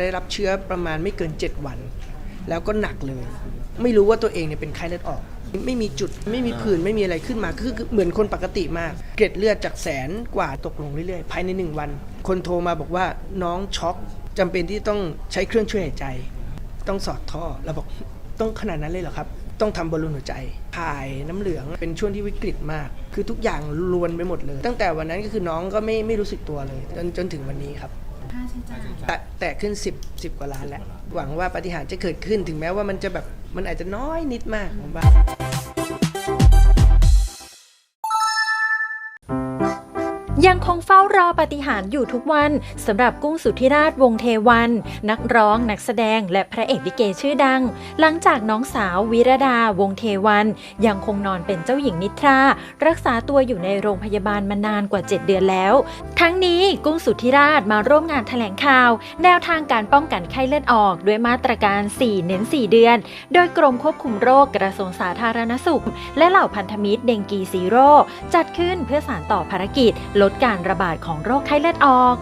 ได้รับเชื้อประมาณไม่เกิน 7 วัน แล้วก็หนักเลย ไม่รู้ว่าตัวเองเนี่ยเป็นไข้เลือดออก ไม่มีจุดไม่มีผื่นไม่มีอะไรขึ้นมาคือเหมือนคนปกติมาก เกล็ดเลือดจากแสนกว่าตกลงเรื่อยๆ ภายใน 1 วัน คนโทรมาบอกว่าน้องช็อกจำเป็นที่ต้องใช้เครื่องช่วยหายใจ ต้องสอดท่อเราบอกต้องขนาดนั้นเลยเหรอครับ ต้องทำบอลลูนหัวใจถ่ายน้ำเหลืองเป็นช่วงที่วิกฤตมาก คือทุกอย่างรวนไปหมดเลย ตั้งแต่วันนั้นก็คือน้องก็ไม่ไม่รู้สึกตัวเลย จนจนถึงวันนี้ครับ ค่าใช้จ่ายแตะแตะขึ้น 10 10 กว่าล้านแล้ว หวังว่าปาฏิหารย์จะเกิดขึ้นถึงแม้ว่ามันจะแบบมันอาจจะน้อยนิดมากผมว่า ยังคงเฝ้ารอปฏิหารอยู่ทุกวันสำหรับกุ้งสุธิราชวงเทวัน นักร้องนักแสดงและพระเอกลิเกชื่อดัง หลังจากน้องสาววิรดาวงเทวัน ยังคงนอนเป็นเจ้าหญิงนิทรา รักษาตัวอยู่ในโรงพยาบาลมานานกว่า 7 เดือนแล้ว ทั้งนี้กุ้งสุธิราชมาร่วมงานแถลงข่าว แนวทางการป้องกันไข้เลือดออกด้วยมาตรการ 4 เน้น 4 เดือน โดยกรมควบคุมโรคกระทรวงสาธารณสุข และเหล่าพันธมิตรเดงกีซีโร่จัดขึ้นเพื่อสานต่อภารกิจลดการระบาดของโรคไข้เลือดออก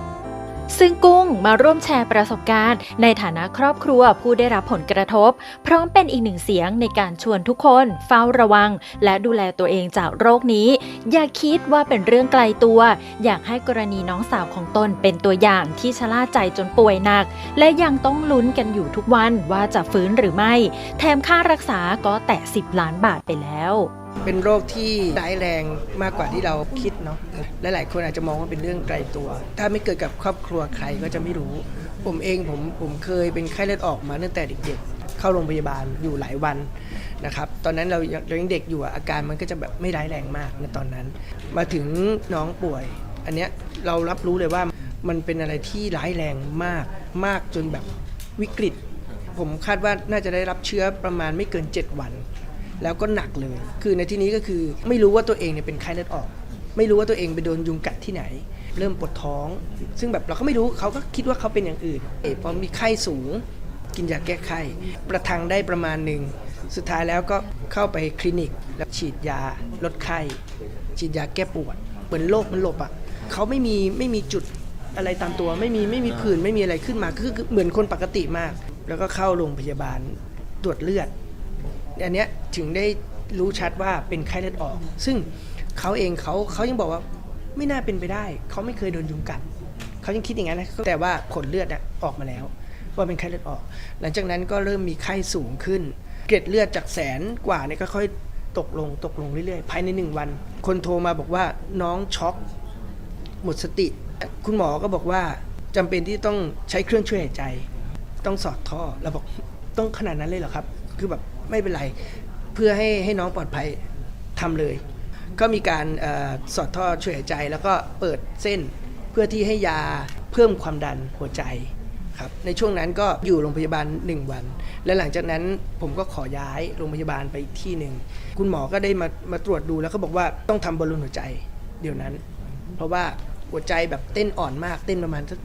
ซึ่งกุ้งมาร่วมแชร์ประสบการณ์ ในฐานะครอบครัวผู้ได้รับผลกระทบ พร้อมเป็นอีกหนึ่งเสียงในการชวนทุกคนเฝ้าระวัง และดูแลตัวเองจากโรคนี้ อย่าคิดว่าเป็นเรื่องไกลตัว อยากให้กรณีน้องสาวของตนเป็นตัวอย่างที่ชะล่าใจจนป่วยหนัก และยังต้องลุ้นกันอยู่ทุกวันว่าจะฟื้นหรือไม่ แถมค่ารักษาก็แตะ 10 ล้านบาทไปแล้ว เป็นโรคที่ร้ายแรงมากกว่าที่เราคิดเนาะและหลายคนอาจจะมองว่าเป็นเรื่องไกลตัว ถ้าไม่เกิดกับครอบครัวใครก็จะไม่รู้ ผมเองผมผมเคยเป็นไข้เลือดออกมาตั้งแต่เด็ก ๆ เข้าโรงพยาบาลอยู่หลายวันนะครับ ตอนนั้นเรายังเรายังเด็กอยู่อะอาการมันก็จะแบบไม่ร้ายแรงมากในตอนนั้น มาถึงน้องป่วย อันเนี้ยเรารับรู้เลยว่ามันเป็นอะไรที่ร้ายแรงมากมากจนแบบวิกฤต ผมคาดว่าน่าจะได้รับเชื้อประมาณไม่เกิน 7 วัน แล้วก็หนักเลย คือในที่นี้ก็คือไม่รู้ว่าตัวเองเนี่ยเป็นไข้เลือดออก ไม่รู้ว่าตัวเองไปโดนยุงกัดที่ไหน เริ่มปวดท้อง ซึ่งแบบเราก็ไม่รู้เขาก็คิดว่าเขาเป็นอย่างอื่นเอพอมีไข้สูง กินยาแก้ไข้ ประทังได้ประมาณหนึ่งสุดท้ายแล้วก็เข้าไปคลินิกแล้วฉีดยาลดไข้ฉีดยาแก้ปวด เหมือนโรคมันหลบอะเขาไม่มีไม่มีจุดอะไรตามตัวไม่มีไม่มีผื่นไม่มีอะไรขึ้นมาคือเหมือนคนปกติมาก แล้วก็เข้าโรงพยาบาลตรวจเลือด อันเนี้ยถึงได้รู้ชัดว่าเป็นไข้เลือดออก ซึ่งเขาเองเขาเขายังบอกว่าไม่น่าเป็นไปได้ เขาไม่เคยโดนยุงกัดเขายังคิดอย่างนั้นนะแต่ว่าผลเลือดอะออกมาแล้ว ว่าเป็นไข้เลือดออก หลังจากนั้นก็เริ่มมีไข้สูงขึ้น เกล็ดเลือดจากแสนกว่าเนี่ยก็ค่อยตกลงตกลงเรื่อยๆ ภายในหนึ่งวัน คนโทรมาบอกว่าน้องช็อกหมดสติ คุณหมอก็บอกว่าจำเป็นที่ต้องใช้เครื่องช่วยหายใจ ต้องสอดท่อเราบอกต้องขนาดนั้นเลยเหรอครับ คือแบบไม่เป็นไร เพื่อให้ให้น้องปลอดภัยทำเลย ก็มีการอสอดท่อช่วยหายใจ แล้วก็เปิดเส้นเพื่อที่ให้ยาเพิ่มความดันหัวใจครับในช่วงนั้นก็อยู่โรงพยาบาล 1 วัน และหลังจากนั้นผมก็ขอย้ายโรงพยาบาลไปที่หนึ่งคุณหมอก็ได้มามาตรวจดูแล้วก็บอกว่าต้องทำบอลลูนหัวใจเดี๋ยวนั้น เพราะว่าหัวใจแบบเต้นอ่อนมากเต้นประมาณสัก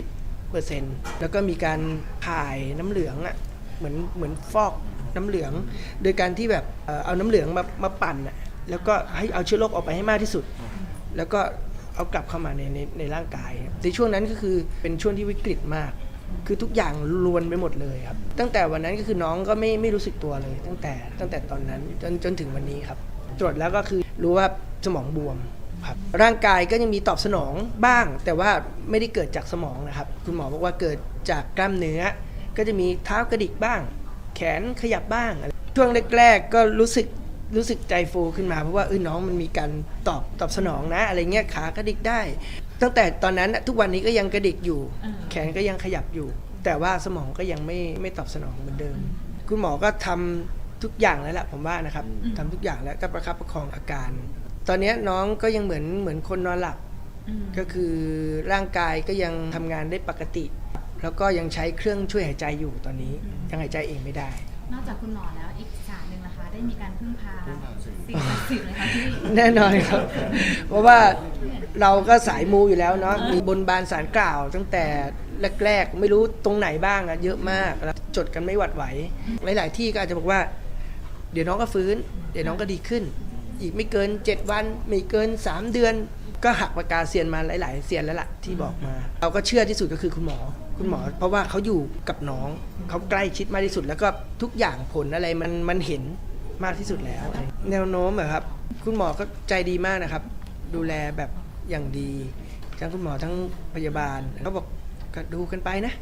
20เปอร์เซ็นต์แล้วก็มีการถ่ายน้ำเหลืองอะ่ะ เหมือนเหมือนฟอกน้ำเหลือง โดยการที่แบบเอาน้ำเหลืองมามาปั่นอะแล้วก็ให้เอาเชื้อโรคออกไปให้มากที่สุด แล้วก็เอากลับเข้ามาในในในร่างกายในช่วงนั้นก็คือเป็นช่วงที่วิกฤตมาก คือทุกอย่างรวนไปหมดเลยครับ ตั้งแต่วันนั้นก็คือน้องก็ไม่ไม่รู้สึกตัวเลย ตั้งแต่ตั้งแต่ตอนนั้นจนจนถึงวันนี้ครับ ตรวจแล้วก็คือรู้ว่าสมองบวมครับร่างกายก็ยังมีตอบสนองบ้าง แต่ว่าไม่ได้เกิดจากสมองนะครับ คุณหมอบอกว่าเกิดจากกล้ามเนื้อ ก็จะมีเท้ากระดิกบ้าง แขนขยับบ้างอะไรช่วงแรกๆก็รู้สึกรู้สึกใจฟูขึ้นมาเพราะว่าเออน้องมันมีการตอบตอบสนองนะ อะไรเงี้ยขากระดิกได้ ตั้งแต่ตอนนั้นน่ะทุกวันนี้ก็ยังกระดิกอยู่ แขนก็ยังขยับอยู่ แต่ว่าสมองก็ยังไม่ไม่ตอบสนองเหมือนเดิม คุณหมอก็ทำทุกอย่างแล้วแหละผมว่านะครับทำทุกอย่างแล้วก็ประคับประคองอาการ ตอนนี้น้องก็ยังเหมือนเหมือนคนนอนหลับ ก็คือร่างกายก็ยังทำงานได้ปกติ แล้วก็ยังใช้เครื่องช่วยหายใจอยู่ตอนนี้ ยังหายใจเองไม่ได้ นอกจากคุณหมอแล้วอีกศาสตร์หนึ่งนะคะ ได้มีการพึ่งพาสิ่งศักดิ์สิทธิ์เลยค่ะที่แน่นอนครับ เพราะว่าเราก็สายมูอยู่แล้วเนาะมีบนบานสารกล่าว ตั้งแต่แรกๆ ไม่รู้ตรงไหนบ้างอะเยอะมากแล้วจดกันไม่หวัดไหว หลาย ๆ ที่ก็อาจจะบอกว่า เดี๋ยวน้องก็ฟื้น เดี๋ยวน้องก็ดีขึ้น อีกไม่เกิน 7 วัน ไม่เกิน 3 เดือน ก็หักปากกาเซียนมาหลาย ๆ เซียนแล้วล่ะที่บอกมา เราก็เชื่อที่สุดก็คือคุณหมอ คุณหมอ เพราะว่าเขาอยู่กับน้องเขาใกล้ชิดมากที่สุด แล้วก็ทุกอย่างผลอะไรมันมันเห็นมากที่สุดแล้ว แนวโน้มเหรอครับ คุณหมอก็ใจดีมากนะครับ ดูแลแบบอย่างดี ทั้งคุณหมอทั้งพยาบาลเขาบอกก็ดูกันไปนะ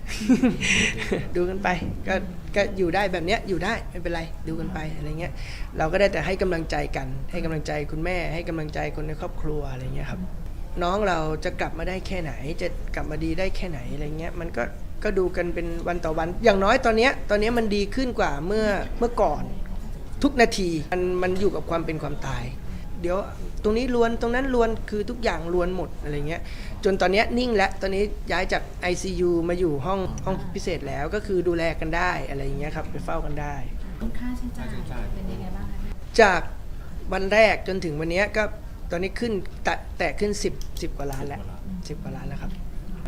ดูกันไปก็ก็อยู่ได้แบบเนี้ยอยู่ได้ไม่เป็นไรดูกันไปอะไรเงี้ยเราก็ได้แต่ให้กำลังใจกัน ให้กำลังใจคุณแม่ให้กำลังใจคนในครอบครัวอะไรเงี้ยครับ น้องเราจะกลับมาได้แค่ไหน จะกลับมาดีได้แค่ไหนอะไรเงี้ยมันก็ก็ดูกันเป็นวันต่อวัน อย่างน้อยตอนเนี้ยตอนเนี้ยมันดีขึ้นกว่าเมื่อเมื่อก่อน ทุกนาทีมันมันอยู่กับความเป็นความตาย เดี๋ยวตรงนี้ลวนตรงนั้นลวนคือทุกอย่างลวนหมดอะไรเงี้ยจนตอนเนี้ยนิ่งแล้วตอนนี้ย้ายจาก ICU มาอยู่ห้องห้องพิเศษแล้วก็คือดูแลกันได้อะไรเงี้ยครับไปเฝ้ากันได้ ค่าใช้จ่ายเป็นยังไงบ้างคะ จากวันแรกจนถึงวันเนี้ยก็ ตอนนี้ขึ้นแตะแตะขึ้น 10 10 กว่าล้านแล้ว10กว่าล้านแล้วครับ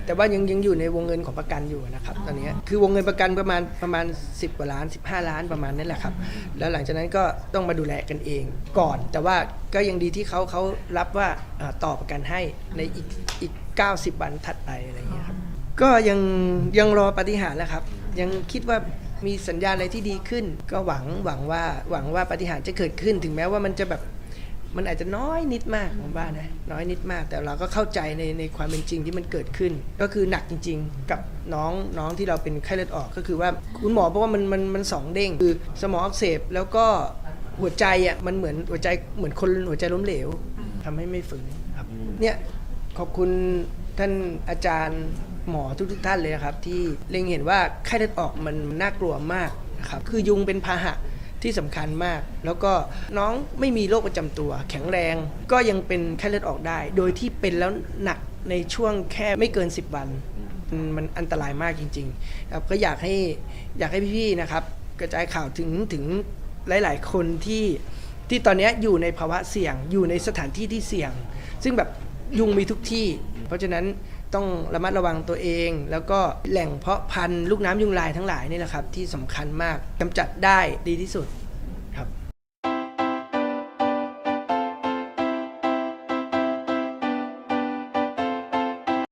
แต่ว่ายังยังอยู่ในวงเงินของประกันอยู่นะครับ ตอนนี้คือวงเงินประกันประมาณประมาณ 10 กว่าล้าน 15 ล้านประมาณนั้นแหละครับ แล้วหลังจากนั้นก็ต้องมาดูแลกันเองก่อน แต่ว่าก็ยังดีที่เขาเขารับว่าเอ่อต่อประกันให้ในอีกอีก 90 วันถัดไปอะไรอย่างเงี้ยครับ ก็ยังยังรอปาฏิหารย์แหละครับ ยังคิดว่ามีสัญญาณอะไรที่ดีขึ้น ก็หวังหวังว่าหวังว่าปาฏิหารย์จะเกิดขึ้น ถึงแม้ว่ามันจะแบบ มันอาจจะน้อยนิดมากผมว่านะน้อยนิดมาก แต่เราก็เข้าใจในในความเป็นจริงที่มันเกิดขึ้น ก็คือหนักจริง ๆ กับน้องน้องที่เราเป็นไข้เลือดออกก็คือว่าคุณหมอบอกว่ามันมันมันสองเด้งคือสมองอักเสบแล้วก็หัวใจอะมันเหมือนหัวใจเหมือนคนหัวใจล้มเหลวทำให้ไม่ฝืนครับเนี่ยขอบคุณท่านอาจารย์หมอทุกๆท่านเลยนะครับ ที่เล็งเห็นว่าไข้เลือดออกมันน่ากลัวมากนะครับคือยุงเป็นพาหะ ที่สำคัญมาก แล้วก็น้องไม่มีโรคประจำตัว แข็งแรงก็ยังเป็นไข้เลือดออกได้ โดยที่เป็นแล้วหนักในช่วงแค่ไม่เกิน 10 วัน มันอันตรายมากจริงๆครับก็อยากให้อยากให้พี่ๆนะครับ กระจายข่าวถึงถึงหลาย ๆ คนที่ที่ตอนนี้อยู่ในภาวะเสี่ยงอยู่ในสถานที่ที่เสี่ยง ซึ่งแบบยุงมีทุกที่ เพราะฉะนั้น ต้องระมัดระวังตัวเอง แล้วก็แหล่งเพาะพันธุ์ลูกน้ำยุงลายทั้งหลายนี่แหละครับที่สำคัญมากกำจัดได้ดีที่สุด